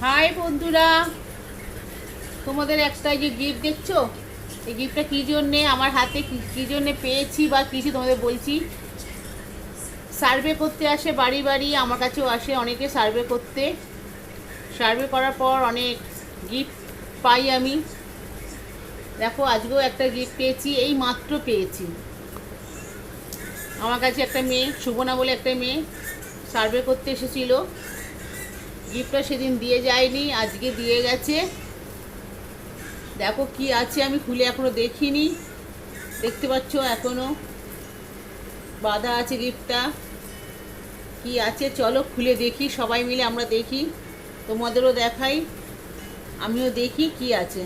High বন্ধুরা, তোমাদের একটা যে গিফট দেখছ? এই গিফটটা কী জন্যে, আমার হাতে কী- জন্যে পেয়েছি বা কিছু তোমাদের বলছি? সার্ভে করতে আসে বাড়ি বাড়ি, আমার কাছেও আসে অনেকে সার্ভে করতে। সার্ভে করার পর অনেক গিফট পাই আমি। দেখো, আজকেও একটা গিফট পেয়েছি, এই মাত্র পেয়েছি। আমার কাছে একটা মেয়ে সুবনা বলে একটা মেয়ে সার্ভে করতে এসেছিল। গিফটটা সেদিন দিয়ে যায়নি, আজকে দিয়ে গেছে। দেখো কি আছে, আমি খুলে এখনও দেখিনি। দেখতে পাচ্ছ এখনও বাঁধা আছে গিফটটা। কি আছে? চলো খুলে দেখি, সবাই মিলে আমরা দেখি। তোমাদেরও দেখাই, আমিও দেখি কি আছে।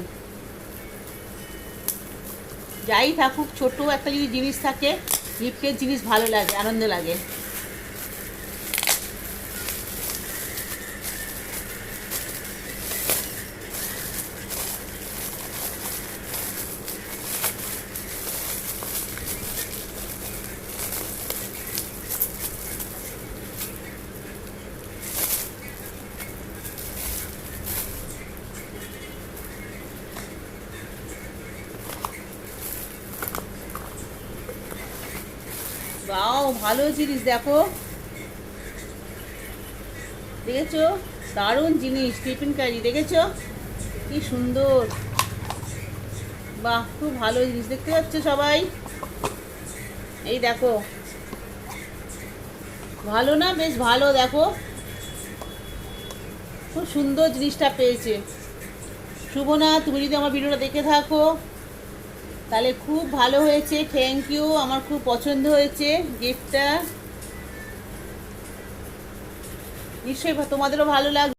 যাই থাকুক ছোট একটা যদি জিনিস থাকে, গিফটের জিনিস ভালো লাগে, আনন্দ লাগে। বাও ভালো জিনিস, দেখো। দেখেছ? দারুণ জিনিস, টিফিন কারি, দেখেছ? কি সুন্দর। বাহ, খুব ভালো জিনিস, দেখতে পাচ্ছ সবাই? এই দেখো। ভালো না? বেশ ভালো, দেখো। খুব সুন্দর জিনিসটা পেয়েছে। শুভ না, তুমি যদি আমার ভিডিওটা দেখে থাকো। তাহলে খুব ভালো হয়েছে থ্যাংক ইউ আমার খুব পছন্দ হয়েছে গিফটটা নিশ্চয়ই তোমাদেরও ভালো লাগবে।